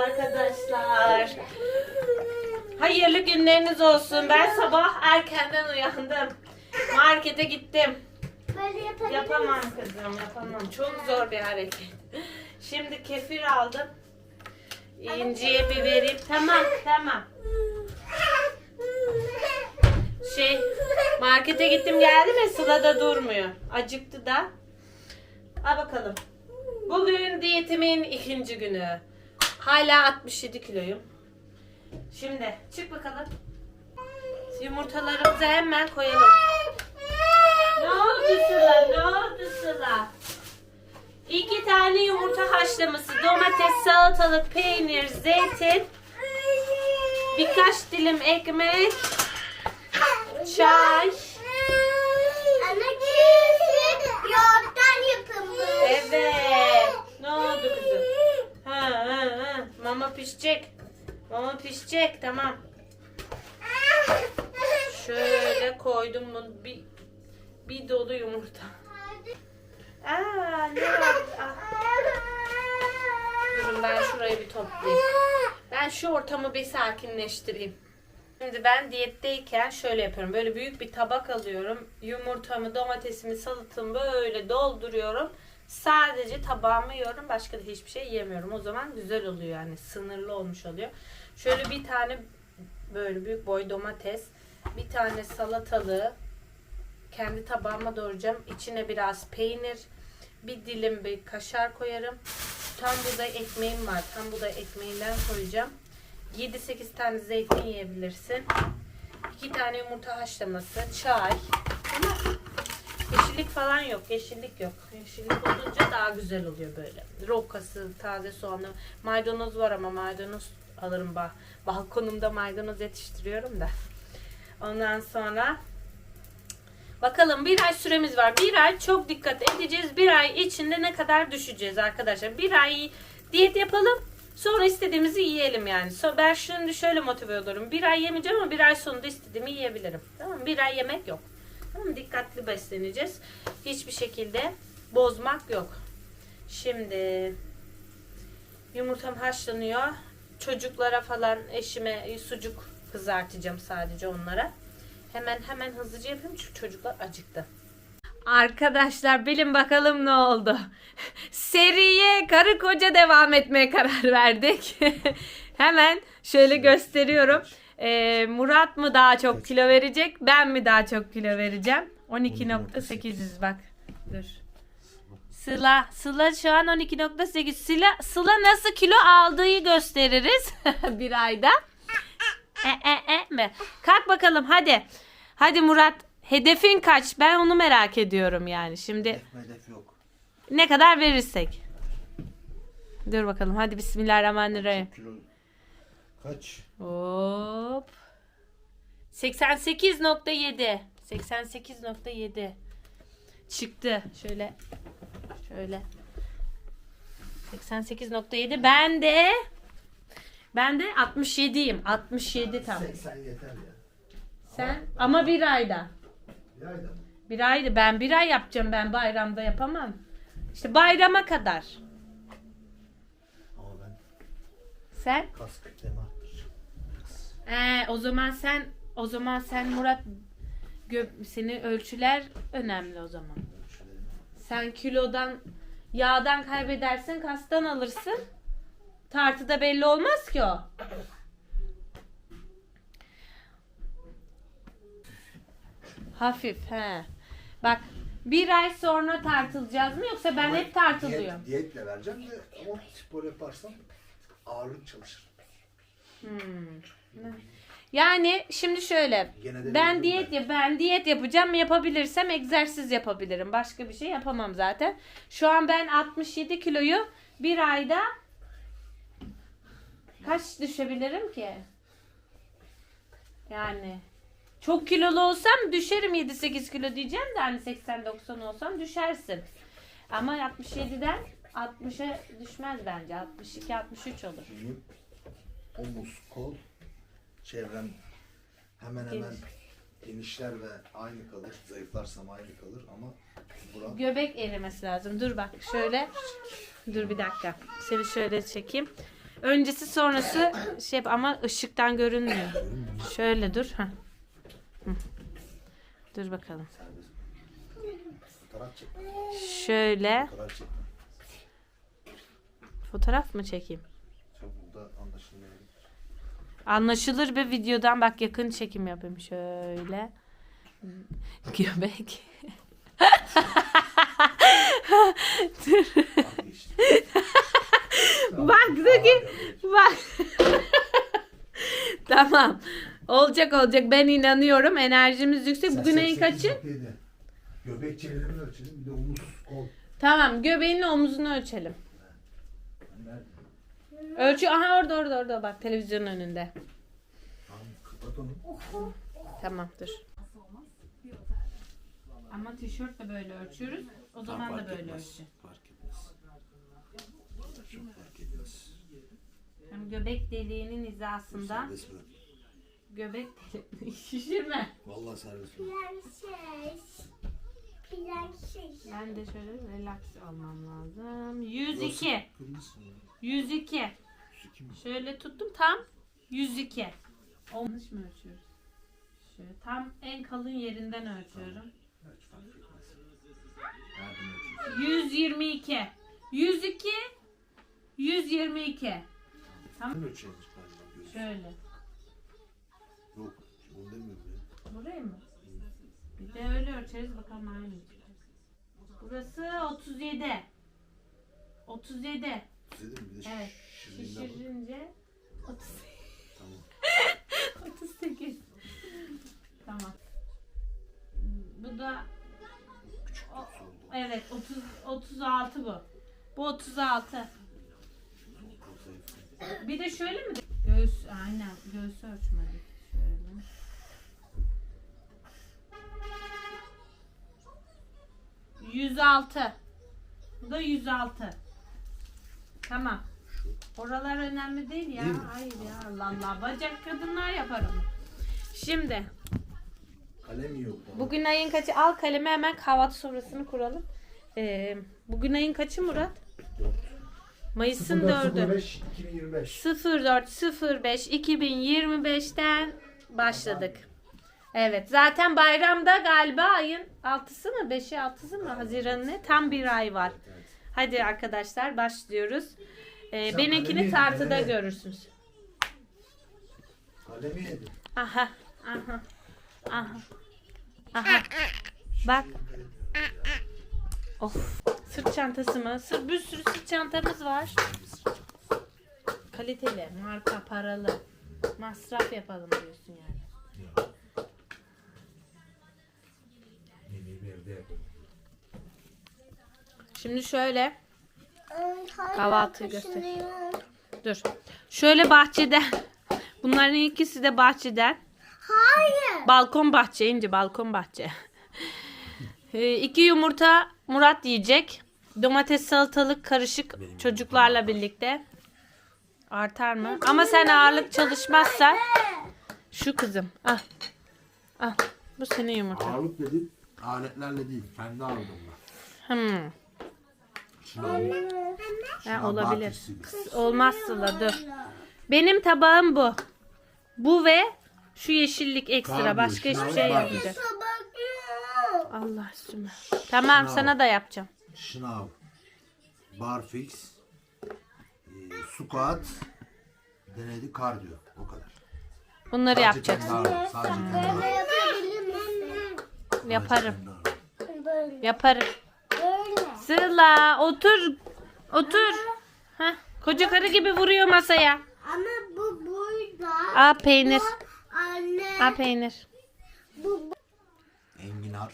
arkadaşlar. Hayırlı günleriniz olsun. Ben sabah erkenden uyandım. Markete gittim. Böyle yapabilir Yapamam kızım, yapamam. Çok zor bir hareket. Şimdi kefir aldım. İnciye bir vereyim. Tamam, tamam. Şey, markete gittim geldim ya Sıla da durmuyor. Acıktı da. Al bakalım. Bugün diyetimin ikinci günü. Hala 67 kiloyum. Şimdi çık bakalım. Yumurtalarımızı hemen koyalım. Ne oldu Sıla? Ne oldu Sıla? İki tane yumurta haşlaması, domates, salatalık, peynir, zeytin, birkaç dilim ekmek, çay. Ana kesi yoğurttan yapılmış. Evet. Ne oldu kızım? Ha, ha, ha. Mama pişecek. Mama pişecek. Tamam. Şöyle koydum bunu. Bir, bir dolu yumurta. Aa, ne var? Ah, durun ben şurayı bir toplayayım. Ben şu ortamı bir sakinleştireyim. Şimdi ben diyetteyken şöyle yapıyorum. Böyle büyük bir tabak alıyorum. Yumurtamı, domatesimi, salatamı böyle dolduruyorum. Sadece tabağımı yiyorum. Başka da hiçbir şey yemiyorum. O zaman güzel oluyor yani. Sınırlı olmuş oluyor. Şöyle bir tane böyle büyük boy domates. Bir tane salatalığı kendi tabağıma doğrayacağım. İçine biraz peynir, bir dilim bir kaşar koyarım. Tam buğday ekmeğim var. Tam buğday ekmeğinden koyacağım. 7-8 tane zeytin yiyebilirsin. 2 tane yumurta haşlaması, çay. Ama yeşillik falan yok. Yeşillik yok. Yeşillik olunca daha güzel oluyor böyle. Rokası, taze soğanı. Maydanoz var ama maydanoz alırım. Ba balkonumda maydanoz yetiştiriyorum da. Ondan sonra Bakalım bir ay süremiz var. Bir ay çok dikkat edeceğiz. Bir ay içinde ne kadar düşeceğiz arkadaşlar. Bir ay diyet yapalım. Sonra istediğimizi yiyelim yani. So, ben şimdi şöyle motive olurum. Bir ay yemeyeceğim ama bir ay sonunda istediğimi yiyebilirim. Tamam mı? Bir ay yemek yok. Tamam? Dikkatli besleneceğiz. Hiçbir şekilde bozmak yok. Şimdi yumurtam haşlanıyor. Çocuklara falan eşime sucuk kızartacağım sadece onlara. Hemen hemen hızlıca yapayım çünkü çocuklar acıktı. Arkadaşlar bilin bakalım ne oldu. Seriye karı koca devam etmeye karar verdik. hemen şöyle gösteriyorum. Ee, Murat mı daha çok kilo verecek? Ben mi daha çok kilo vereceğim? 12.800 bak. Dur. Sıla, Sıla şu an 12.8. Sıla, Sıla nasıl kilo aldığı gösteririz bir ayda. E, e, e mi? Kalk bakalım hadi. Hadi Murat hedefin kaç? Ben onu merak ediyorum yani. Şimdi Hedef yok. ne kadar verirsek. Dur bakalım hadi bismillahirrahmanirrahim. Kilo kaç? Hop. 88.7. 88.7. Çıktı. Şöyle. Şöyle. 88.7. Ben de ben de 67'yim. 67 tam. 80 yeter ya. Sen ama bir ayda. Bir ayda mı? Bir ayda. Ben bir ay yapacağım. Ben bayramda yapamam. İşte bayrama kadar. Ama ben Sen? kas. Ee, o zaman sen o zaman sen Murat gö- seni ölçüler önemli o zaman. Sen kilodan yağdan kaybedersin, kastan alırsın. Tartıda belli olmaz ki o. Hafif he. Bak bir ay sonra tartılacağız mı yoksa ben hep tartılıyorum. Diyet, diyetle vereceğim de ama spor yaparsam ağırlık çalışır. Yani şimdi şöyle. Gene de Ben diyet ben. ben diyet yapacağım. Yapabilirsem egzersiz yapabilirim. Başka bir şey yapamam zaten. Şu an ben 67 kiloyu bir ayda kaç düşebilirim ki? Yani çok kilolu olsam düşerim 7-8 kilo diyeceğim de hani 80-90 olsam düşersin. Ama 67'den 60'a düşmez bence. 62-63 olur. Benim omuz, kol, çevrem hemen hemen genişler ve aynı kalır. Zayıflarsam aynı kalır ama buram Göbek erimesi lazım. Dur bak şöyle. Dur bir dakika. Seni şöyle çekeyim. Öncesi sonrası şey yap- ama ışıktan görünmüyor. Şöyle dur. Heh. Hı. Dur bakalım. Çek. Şöyle. Fotoğraf çek. Fotoğraf mı çekeyim? Burada anlaşılmıyor. Anlaşılır bir videodan bak yakın çekim yapayım şöyle. Göbek. Bak işte. Bak Zeki. Bak. tamam. Olacak olacak ben inanıyorum. Enerjimiz yüksek. Bugün ayın kaçı? Göbek çevrelerini ölçelim. Bir de omuz, kol. Tamam göbeğinin omzunu ölçelim. Ölçü aha orada orada orada bak televizyonun önünde. Tamam, kapat onu. Tamam dur. Ama tişörtle böyle ölçüyoruz. O zaman da böyle ölçü. Fark etmez. Çok fark etmez. Hem göbek deliğinin Serbest bırak. göbek deliğini şişirme. Vallahi serbest bırak. Prenses. Ben de şöyle relax olmam lazım. 102. Kırmızısın. 102. Su kim? Şöyle tuttum tam 102. Yanlış mı ölçüyoruz? Şöyle tam en kalın yerinden ölçüyorum. Ölç fark etmez. Nereden ölçüyorsun? 122. 102. 122. Nereden ölçüyorsun? Şöyle. Yok. Onu demiyorum ya. Burayı mı? De öyle ölçeriz bakalım aynı. Burası 37. 37. Dedim bir de Evet. bak. Şişirince 38. Tamam. 38. Tamam. Bu da oldu. evet 30 36 bu. Bu 36. Kol zayıf. Bir de şöyle mi? Göğüs aynen göğsü ölçmedik. 106. Bu da 106. Tamam. Oralar önemli değil ya. Değil? Hayır ya Allah Allah. Bacak kadınlar yaparım. Şimdi Kalem yok. bana. bugün ayın kaçı? Al kalemi hemen kahvaltı sofrasını kuralım. Ee, bugün ayın kaçı Murat? Mayıs'ın 04 dördü. 04 05 2025'ten başladık. Evet zaten bayramda galiba ayın 6'sı mı 5'i 6'sı mı Haziran'ın ne? Tam bir ay var. Hadi arkadaşlar başlıyoruz. Ee, kalemi- tartıda görürsünüz. Kalemi. Aha aha aha aha. Bak. Of. Sırt çantası mı? Sırt, bir sürü sırt çantamız var. Kaliteli, marka, paralı. Masraf yapalım diyorsun yani. Şimdi şöyle Kahvaltı Kahvaltıyı göster. dur. Şöyle bahçeden bunların ikisi de bahçeden. Hayır. Balkon bahçe ince balkon bahçe. Ee, iki yumurta Murat yiyecek. Domates salatalık karışık çocuklarla birlikte. Artar mı? Ama sen ağırlık çalışmazsan şu kızım. Al. Al. Bu senin yumurta. Ağırlık dedim. Aletlerle değil. Kendi ağırlığımla. Hmm. Şınav. Ha, olabilir. Olmaz Sıla dur. Benim tabağım bu. Bu ve şu yeşillik ekstra. Başka hiçbir şey var. yapmayacak. Allah üstüme. Tamam Şınav. sana da yapacağım. Şınav. Barfix. E, squat. Denedi kardiyo. O kadar. Bunları yapacaksın. kendi ağırlığı, Sadece kendi ağırlığı. Böyle yapabilir misin? Yaparım. Yaparım. Sıla otur. Otur. Heh, koca karı gibi vuruyor masaya. Ama bu burada. Aa peynir. Anne. Aa peynir. Bu Enginar.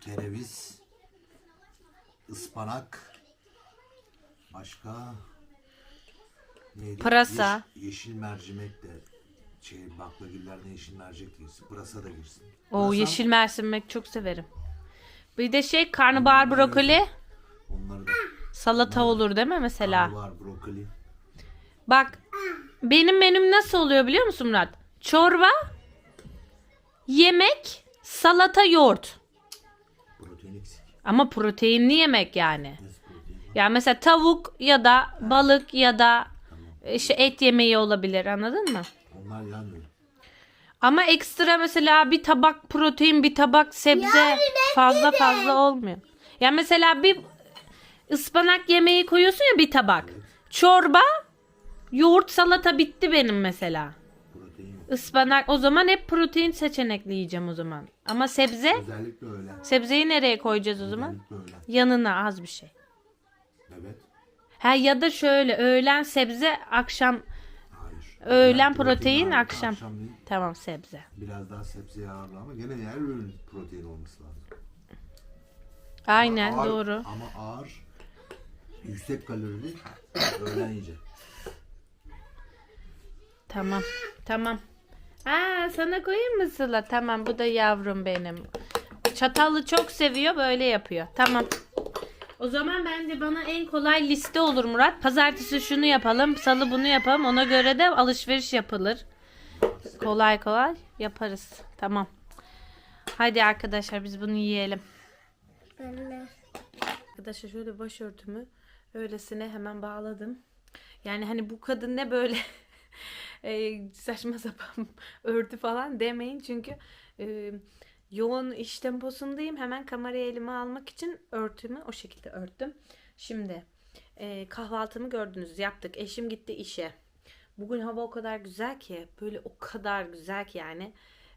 Kereviz. ıspanak. Başka neydi? Pırasa. Yeş- yeşil mercimek de şey baklagillerde yeşil mercek de girsin. Pırasa da girsin. O Pırasa, yeşil mercimek çok severim. Bir de şey karnabahar brokoli. Onları da Salata olur değil mi mesela? var brokoli. Bak benim menüm nasıl oluyor biliyor musun Murat? Çorba, yemek, salata, yoğurt. Protein eksik. Ama proteinli yemek yani. Nasıl protein? Yani mesela tavuk ya da balık ya da işte et yemeği olabilir anladın mı? Onlar yanmıyor. Ama ekstra mesela bir tabak protein bir tabak sebze fazla fazla olmuyor. Ya mesela bir ıspanak yemeği koyuyorsun ya bir tabak. Çorba, yoğurt, salata bitti benim mesela. Protein yok. Ispanak o zaman hep protein seçenekli yiyeceğim o zaman. Ama sebze, Özellikle öyle. sebzeyi nereye koyacağız o zaman? Özellikle öyle. Yanına az bir şey. Evet. Ha ya da şöyle öğlen sebze, akşam. Öğlen Protein ağırlıklı, akşam. akşam değil. Tamam sebze. Biraz daha sebzeye ağırlı ama gene her ürün protein olması lazım. Aynen Ağır- doğru. Ama ağır, yüksek kalorili öğlen yiyecek. Tamam. Tamam. Aa sana koyayım mı Sıla? Tamam bu da yavrum benim. Çatalı çok seviyor böyle yapıyor. Tamam. O zaman bence bana en kolay liste olur Murat. Pazartesi şunu yapalım, salı bunu yapalım. Ona göre de alışveriş yapılır. Kolay kolay yaparız. Tamam. Hadi arkadaşlar biz bunu yiyelim. Anne. Arkadaşlar şöyle başörtümü öylesine hemen bağladım. Yani hani bu kadın ne böyle e, saçma sapan örtü falan demeyin çünkü e, yoğun iş temposundayım. Hemen kamerayı elime almak için örtümü o şekilde örttüm. Şimdi e, kahvaltımı gördünüz yaptık. Eşim gitti işe. Bugün hava o kadar güzel ki böyle o kadar güzel ki yani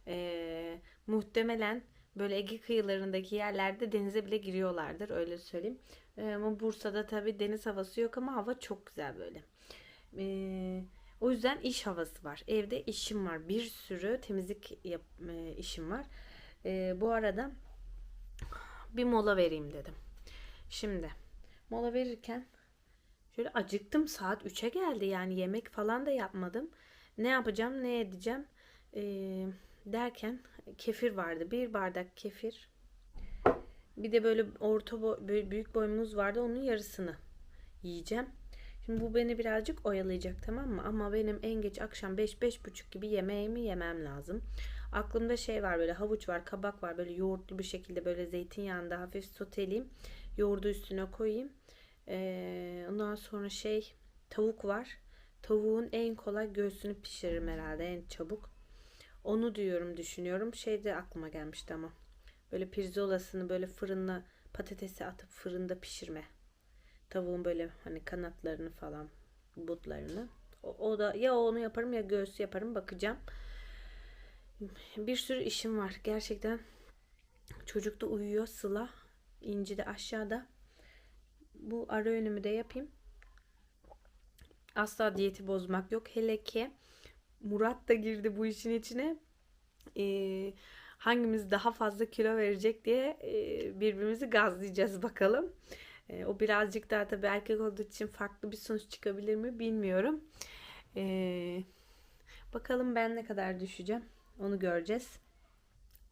e, muhtemelen böyle Ege kıyılarındaki yerlerde denize bile giriyorlardır öyle söyleyeyim. E, ama Bursa'da tabii deniz havası yok ama hava çok güzel böyle. E, o yüzden iş havası var. Evde işim var. Bir sürü temizlik yap, e, işim var. E, bu arada bir mola vereyim dedim. Şimdi mola verirken şöyle acıktım. Saat 3'e geldi yani yemek falan da yapmadım. Ne yapacağım ne edeceğim e, derken kefir vardı. Bir bardak kefir. Bir de böyle orta boy, büyük boy muz vardı. Onun yarısını yiyeceğim. Şimdi bu beni birazcık oyalayacak tamam mı? Ama benim en geç akşam 5-5.30 gibi yemeğimi yemem lazım. Aklımda şey var böyle havuç var, kabak var. Böyle yoğurtlu bir şekilde böyle zeytinyağında hafif soteleyeyim. Yoğurdu üstüne koyayım. Ee, ondan sonra şey tavuk var. Tavuğun en kolay göğsünü pişiririm herhalde en çabuk. Onu diyorum düşünüyorum. Şey de aklıma gelmişti ama. Böyle pirzolasını böyle fırına patatesi atıp fırında pişirme. Tavuğun böyle hani kanatlarını falan butlarını. O, o da ya onu yaparım ya göğsü yaparım bakacağım. Bir sürü işim var gerçekten. Çocuk da uyuyor Sıla. İnci de aşağıda. Bu ara önümü de yapayım. Asla diyeti bozmak yok. Hele ki Murat da girdi bu işin içine. Ee, hangimiz daha fazla kilo verecek diye e, birbirimizi gazlayacağız bakalım. E, o birazcık daha tabii erkek olduğu için farklı bir sonuç çıkabilir mi bilmiyorum. E, bakalım ben ne kadar düşeceğim. Onu göreceğiz.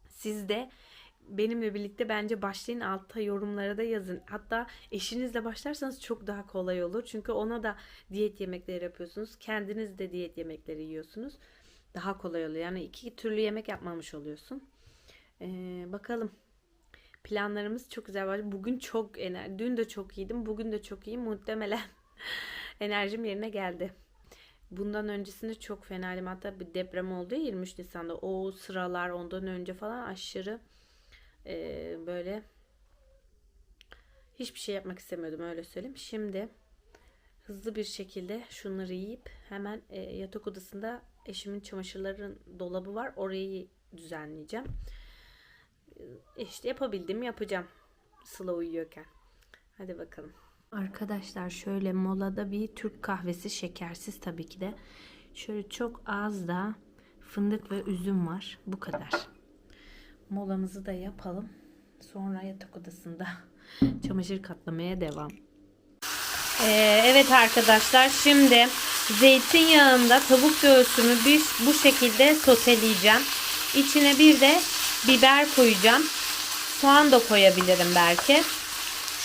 Siz de benimle birlikte bence başlayın altta yorumlara da yazın. Hatta eşinizle başlarsanız çok daha kolay olur. Çünkü ona da diyet yemekleri yapıyorsunuz. Kendiniz de diyet yemekleri yiyorsunuz. Daha kolay oluyor. Yani iki türlü yemek yapmamış oluyorsun. Ee, bakalım. Planlarımız çok güzel var. Bugün çok ener. Dün de çok iyiydim. Bugün de çok iyiyim. Muhtemelen enerjim yerine geldi. Bundan öncesinde çok fenaydım. Hatta bir deprem oldu ya 23 Nisan'da. O sıralar ondan önce falan aşırı e, böyle hiçbir şey yapmak istemiyordum öyle söyleyeyim. Şimdi hızlı bir şekilde şunları yiyip hemen e, yatak odasında eşimin çamaşırların dolabı var. Orayı düzenleyeceğim. E, İşte yapabildiğimi yapacağım. Sıla uyuyorken. Hadi bakalım. Arkadaşlar şöyle molada bir Türk kahvesi şekersiz tabii ki de. Şöyle çok az da fındık ve üzüm var. Bu kadar. Molamızı da yapalım. Sonra yatak odasında çamaşır katlamaya devam. Ee, evet arkadaşlar şimdi zeytinyağında tavuk göğsümü bir, bu şekilde soteleyeceğim. İçine bir de biber koyacağım. Soğan da koyabilirim belki.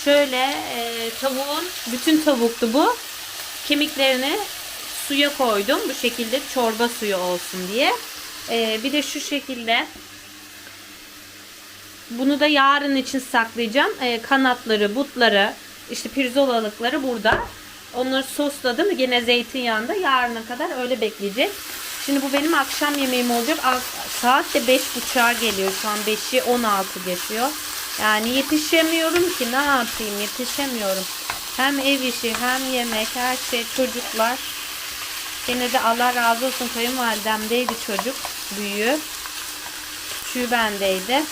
Şöyle e, tavuğun bütün tavuktu bu. Kemiklerini suya koydum. Bu şekilde çorba suyu olsun diye. E, bir de şu şekilde bunu da yarın için saklayacağım. E, kanatları, butları, işte pirzolalıkları burada. Onları sosladım. Yine zeytinyağında yarına kadar öyle bekleyecek. Şimdi bu benim akşam yemeğim olacak. Saat de 5.30'a geliyor. Şu an 5'i 16 geçiyor. Yani yetişemiyorum ki. Ne yapayım? Yetişemiyorum. Hem ev işi hem yemek her şey çocuklar. Yine de Allah razı olsun kayınvalidemdeydi çocuk. Büyüğü. Şu bendeydi.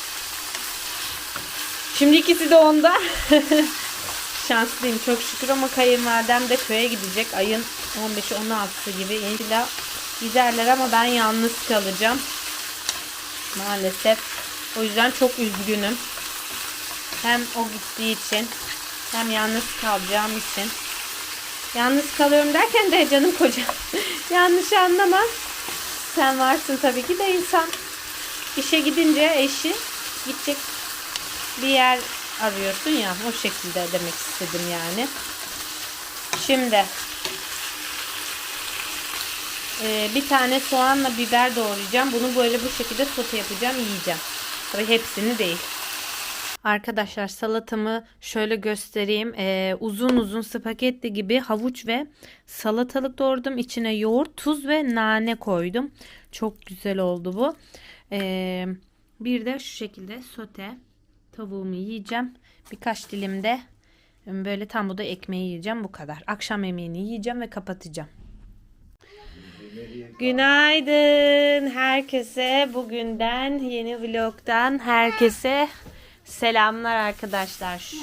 Şimdi ikisi de onda. Şanslıyım çok şükür ama kayınvalidem de köye gidecek. Ayın 15'i 16'sı gibi. İnşallah giderler ama ben yalnız kalacağım. Maalesef. O yüzden çok üzgünüm. Hem o gittiği için hem yalnız kalacağım için. Yalnız kalıyorum derken de canım kocam. Yanlış anlama. Sen varsın tabii ki de insan işe gidince eşi gidecek bir yer arıyorsun ya o şekilde demek istedim yani. Şimdi e, bir tane soğanla biber doğrayacağım. Bunu böyle bu şekilde sote yapacağım yiyeceğim. Tabii hepsini değil. Arkadaşlar salatamı şöyle göstereyim. Ee, uzun uzun spagetti gibi havuç ve salatalık doğradım. İçine yoğurt, tuz ve nane koydum. Çok güzel oldu bu. Ee, bir de şu şekilde sote tavuğumu yiyeceğim. Birkaç dilim de böyle tam bu da ekmeği yiyeceğim. Bu kadar. Akşam yemeğini yiyeceğim ve kapatacağım. Günaydın herkese. Bugünden yeni vlogdan herkese selamlar arkadaşlar.